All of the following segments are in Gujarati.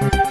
Thank you.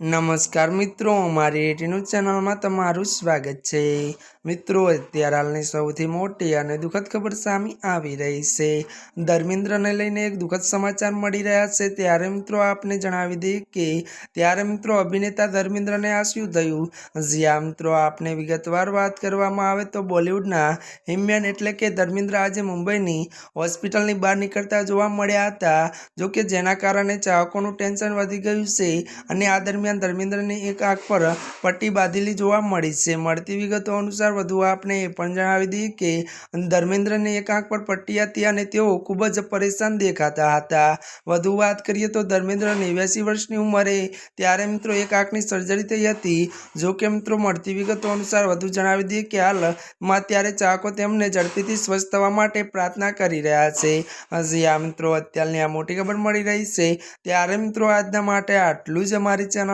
નમસ્કાર મિત્રો, અમારી એટીનું ચેનલમાં તમારું સ્વાગત છે. મિત્રો, અત્યારે હાલની સૌથી મોટી અને દુઃખદ ખબર સામે આવી રહી છે. ધર્મેન્દ્રને લઈને એક દુઃખદ સમાચાર મળી રહ્યા છે. ત્યારે મિત્રો, આપને જણાવી દઈએ કે ત્યારે મિત્રો, અભિનેતા ધર્મેન્દ્રને આ શું થયું. જ્યાં મિત્રો, આપને વિગતવાર વાત કરવામાં આવે તો બોલિવૂડના હિમમેન એટલે કે ધર્મેન્દ્ર આજે મુંબઈની હોસ્પિટલની બહાર નીકળતા જોવા મળ્યા હતા. જો કે જેના કારણે ચાહકોનું ટેન્શન વધી ગયું છે અને આ દરમિયાન ધર્મેન્દ્રની એક આંખ પર પટ્ટી બાંધેલી જોવા મળી છે. મળતી વિગતો અનુસાર વધુ આપને એ પણ જણાવી દઈએ કે ધર્મેન્દ્રની એક આંખ પર પટ્ટી હતી અને તેઓ ખૂબ જ પરેશાન દેખાતા હતા. વધુ વાત કરીએ તો ધર્મેન્દ્ર નેવ્યાસી વર્ષની ઉંમરે ત્યારે મિત્રો એક આંખની સર્જરી થઈ હતી. જો કે મિત્રો મળતી વિગતો અનુસાર વધુ જણાવી દઈએ કે હાલમાં ત્યારે ચાહકો તેમને ઝડપીથી સ્વસ્થ થવા માટે પ્રાર્થના કરી રહ્યા છે. હજી આ મિત્રો અત્યારની આ મોટી ખબર મળી રહી છે. ત્યારે મિત્રો આજના માટે આટલું જ. અમારી